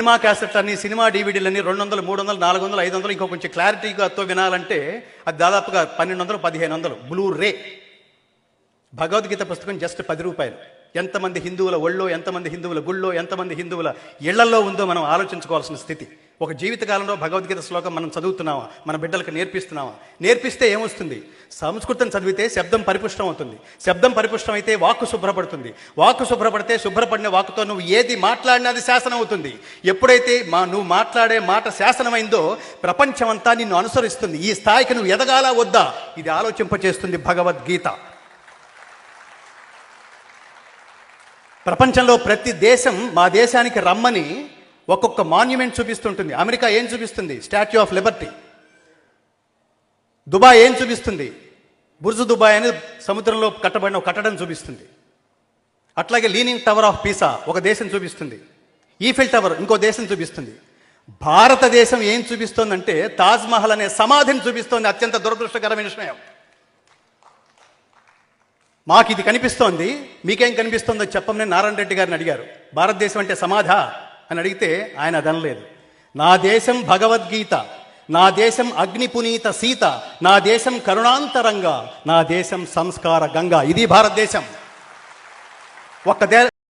Cinema క్యాసెట్లని cinema డీవీడీలని రెండు వందలు మూడు వందలు నాలుగు వందలు ఐదు వందలు ఇంకో కొంచెం క్లారిటీగా వినాలంటే అది దాదాపుగా పన్నెండు వందలు పదిహేను వందలు బ్లూ రే భగవద్గీత పుస్తకం జస్ట్ పది రూపాయలు. ఎంతమంది హిందువుల ఒళ్ళో ఎంతమంది హిందువుల గుళ్ళో ఎంతమంది హిందువుల ఇళ్ళలో ఉందో మనం ఆలోచించుకోవాల్సిన స్థితి. ఒక జీవితకాలంలో భగవద్గీత శ్లోకం మనం చదువుతున్నామా? మన బిడ్డలకు నేర్పిస్తున్నావా నేర్పిస్తే ఏమొస్తుంది? సంస్కృతం చదివితే శబ్దం పరిపుష్టం అవుతుంది. శబ్దం పరిపుష్టం అయితే వాక్కు శుభ్రపడుతుంది. వాక్కు శుభ్రపడితే శుభ్రపడిన వాక్కుతో నువ్వు ఏది మాట్లాడినా అది శాసనం అవుతుంది. ఎప్పుడైతే మా నువ్వు మాట్లాడే మాట శాసనమైందో ప్రపంచమంతా నిన్ను అనుసరిస్తుంది. ఈ స్థాయికి నువ్వు ఎదగాలా వద్దా? ఇది ఆలోచింపచేస్తుంది భగవద్గీత. ప్రపంచంలో ప్రతి దేశం మా దేశానికి రమ్మని ఒక్కొక్క మాన్యుమెంట్ చూపిస్తుంటుంది. అమెరికా ఏం చూపిస్తుంది? స్టాచ్యూ ఆఫ్ లిబర్టీ దుబాయ్ ఏం చూపిస్తుంది? బుర్జు దుబాయ్ అని సముద్రంలో కట్టబడిన ఒక కట్టడం చూపిస్తుంది. అట్లాగే లీనింగ్ టవర్ ఆఫ్ పీసా ఒక దేశం చూపిస్తుంది. ఈఫిల్ టవర్ ఇంకో దేశం చూపిస్తుంది. భారతదేశం ఏం చూపిస్తోందంటే తాజ్ మహల్ అనే సమాధిని చూపిస్తోంది. అత్యంత దురదృష్టకరమైన విషయం. మాకు ఇది కనిపిస్తోంది. మీకేం కనిపిస్తోందో చెప్పమని నారాయణ రెడ్డి గారిని అడిగారు. భారతదేశం అంటే సమాధా? అని అడిగితే ఆయన అదనలేదు. నా దేశం భగవద్గీత నా దేశం అగ్ని పునీత సీత నా దేశం కరుణాంతరంగా నా దేశం సంస్కార గంగా. ఇది భారతదేశం. ఒక్క దే